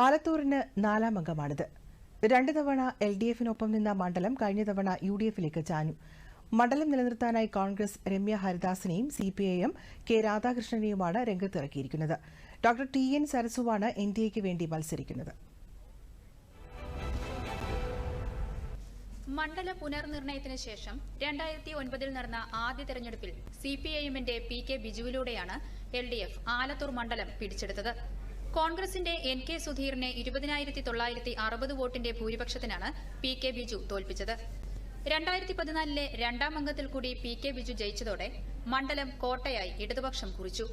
ആലത്തൂരിന് നാലാം അംഗമാണിത്. രണ്ട് തവണ എൽ ഡി എഫിനൊപ്പം നിന്ന മണ്ഡലം കഴിഞ്ഞ തവണ യു ഡി എഫിലേക്ക് ചാഞ്ഞു. മണ്ഡലം നിലനിർത്താനായി Congress Ramya ഹരിദാസിനെയും C P I M K രാധാകൃഷ്ണനെയുമാണ് രംഗത്തിറക്കിയിരിക്കുന്നത്. ഡോക്ടർ ടി എൻ സരസുവാണ് എൻ ഡി എക്ക് വേണ്ടി മത്സരിക്കുന്നത്. മണ്ഡല പുനർനിർണയത്തിന് ശേഷം രണ്ടായിരത്തി ഒൻപതിൽ നടന്ന ആദ്യ തെരഞ്ഞെടുപ്പിൽ സി പി ഐ എമ്മിന്റെ പി കെ ബിജുവിലൂടെയാണ് എൽ ഡി എഫ് ആലത്തൂർ മണ്ഡലം പിടിച്ചെടുത്തത്. കോൺഗ്രസിന്റെ എൻ കെ സുധീറിനെ ഇരുപതിനായിരത്തി തൊള്ളായിരത്തി അറുപത് വോട്ടിന്റെ ഭൂരിപക്ഷത്തിനാണ് പി കെ ബിജു തോൽപ്പിച്ചത്. രണ്ടായിരത്തി പതിനാലിലെ രണ്ടാം അംഗത്തിൽ കൂടി പി കെ ബിജു ജയിച്ചതോടെ മണ്ഡലം കോട്ടയായി ഇടതുപക്ഷം കുറിച്ചു.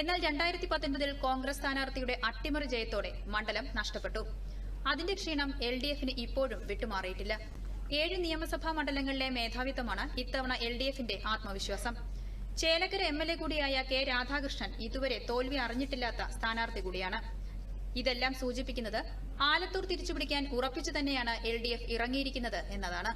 എന്നാൽ രണ്ടായിരത്തി പത്തൊൻപതിൽ കോൺഗ്രസ് സ്ഥാനാർത്ഥിയുടെ അട്ടിമറി ജയത്തോടെ മണ്ഡലം നഷ്ടപ്പെട്ടു. അതിന്റെ ക്ഷീണം എൽ ഡി എഫിന് ഇപ്പോഴും വിട്ടുമാറിയിട്ടില്ല. ഏഴ് നിയമസഭാ മണ്ഡലങ്ങളിലെ മേധാവിത്വമാണ് ഇത്തവണ എൽ ഡി എഫിന്റെ ആത്മവിശ്വാസം. ചേലക്കര എം എൽ എ കൂടിയായ കെ രാധാകൃഷ്ണൻ ഇതുവരെ തോൽവി അറിഞ്ഞിട്ടില്ലാത്ത സ്ഥാനാർത്ഥി കൂടിയാണ്. ഇതെല്ലാം സൂചിപ്പിക്കുന്നത് ആലത്തൂർ തിരിച്ചുപിടിക്കാൻ ഉറപ്പിച്ചു തന്നെയാണ് എൽ ഡി എഫ് ഇറങ്ങിയിരിക്കുന്നത് എന്നതാണ്.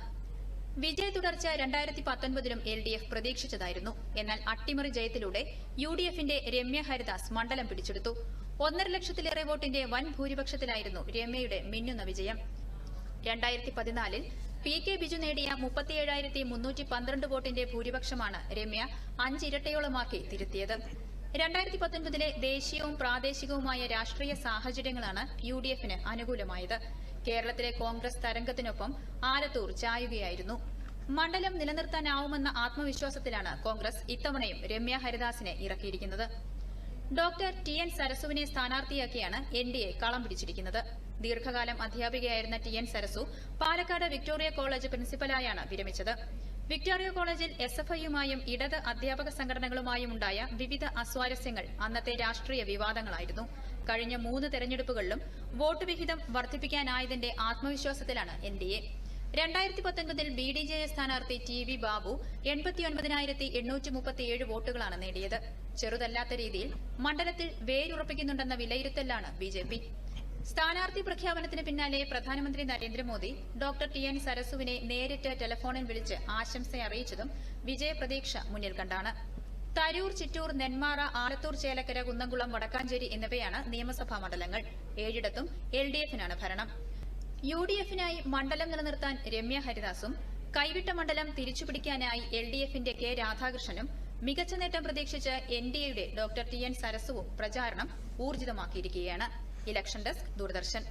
വിജയ തുടർച്ച രണ്ടായിരത്തി പത്തൊൻപതിലും എൽ ഡി എഫ് പ്രതീക്ഷിച്ചതായിരുന്നു. എന്നാൽ അട്ടിമറി ജയത്തിലൂടെ യു ഡി എഫിന്റെ രമ്യ ഹരിദാസ് മണ്ഡലം പിടിച്ചെടുത്തു. ഒന്നര ലക്ഷത്തിലേറെ വോട്ടിന്റെ വൻ ഭൂരിപക്ഷത്തിലായിരുന്നു രമ്യയുടെ മിന്നുന്ന വിജയം. രണ്ടായിരത്തി പതിനാലിൽ പി കെ ബിജു നേടിയ മുപ്പത്തിയേഴായിരത്തി മുന്നൂറ്റി പന്ത്രണ്ട് വോട്ടിന്റെ ഭൂരിപക്ഷമാണ് രമ്യ അഞ്ചിരട്ടയോളമാക്കി തിരുത്തിയത്. രണ്ടായിരത്തി പത്തൊൻപതിലെ ദേശീയവും പ്രാദേശികവുമായ രാഷ്ട്രീയ സാഹചര്യങ്ങളാണ് യു ഡി എഫിന് അനുകൂലമായത്. കേരളത്തിലെ കോൺഗ്രസ് തരംഗത്തിനൊപ്പം ആലത്തൂർ ചായുകയായിരുന്നു. മണ്ഡലം നിലനിർത്താനാവുമെന്ന ആത്മവിശ്വാസത്തിലാണ് കോൺഗ്രസ് ഇത്തവണയും രമ്യ ഹരിദാസിനെ ഇറക്കിയിരിക്കുന്നത്. ഡോക്ടർ ടി എൻ സരസുവിനെ സ്ഥാനാർത്ഥിയാക്കിയാണ് എൻ ഡി എ കളം പിടിച്ചിരിക്കുന്നത്. ദീർഘകാലം അധ്യാപികയായിരുന്ന T N Sarasu Palakkad Victoria college പ്രിൻസിപ്പലായാണ് വിരമിച്ചത്. വിക്ടോറിയ കോളേജിൽ എസ് എഫ് ഐയുമായും ഇടത് അധ്യാപക സംഘടനകളുമായും ഉണ്ടായ വിവിധ അസ്വാരസ്യങ്ങൾ അന്നത്തെ രാഷ്ട്രീയ വിവാദങ്ങളായിരുന്നു. കഴിഞ്ഞ മൂന്ന് തെരഞ്ഞെടുപ്പുകളിലും വോട്ട് വിഹിതം വർദ്ധിപ്പിക്കാനായതിന്റെ ആത്മവിശ്വാസത്തിലാണ് എൻ രണ്ടായിരത്തി പത്തൊൻപതിൽ ബി ഡി ജെ എസ് സ്ഥാനാർത്ഥി ടി വി ബാബു എൺപത്തിയൊൻപതിനായിരത്തി എണ്ണൂറ്റി മുപ്പത്തിയേഴ് വോട്ടുകളാണ് നേടിയത്. ചെറുതല്ലാത്ത രീതിയിൽ മണ്ഡലത്തിൽ വേരുറപ്പിക്കുന്നുണ്ടെന്ന വിലയിരുത്തലാണ് ബി ജെ പി. സ്ഥാനാർത്ഥി പ്രഖ്യാപനത്തിന് പിന്നാലെ പ്രധാനമന്ത്രി നരേന്ദ്രമോദി ഡോക്ടർ ടി എൻ സരസുവിനെ നേരിട്ട് ടെലിഫോണിൽ വിളിച്ച് ആശംസ അറിയിച്ചതും വിജയപ്രതീക്ഷ മുന്നിൽ കണ്ടാണ്. തരൂർ ചിറ്റൂർ നെന്മാറ ആലത്തൂർ ചേലക്കര കുന്നംകുളം വടക്കാഞ്ചേരി എന്നിവയാണ് നിയമസഭാ മണ്ഡലങ്ങൾ. ഏഴിടത്തും എൽ ഡി എഫിനാണ് ഭരണം. യു ഡി എഫിനായി മണ്ഡലം നിലനിർത്താൻ രമ്യ ഹരിദാസും കൈവിട്ട മണ്ഡലം തിരിച്ചുപിടിക്കാനായി എൽ ഡി എഫിന്റെ കെ രാധാകൃഷ്ണനും മികച്ച നേട്ടം പ്രതീക്ഷിച്ച് എൻ ഡി എയുടെ ഡോക്ടർ ടി എൻ സരസുവും പ്രചാരണം ഊർജിതമാക്കിയിരിക്കുകയാണ്. Election desk Doordarshan.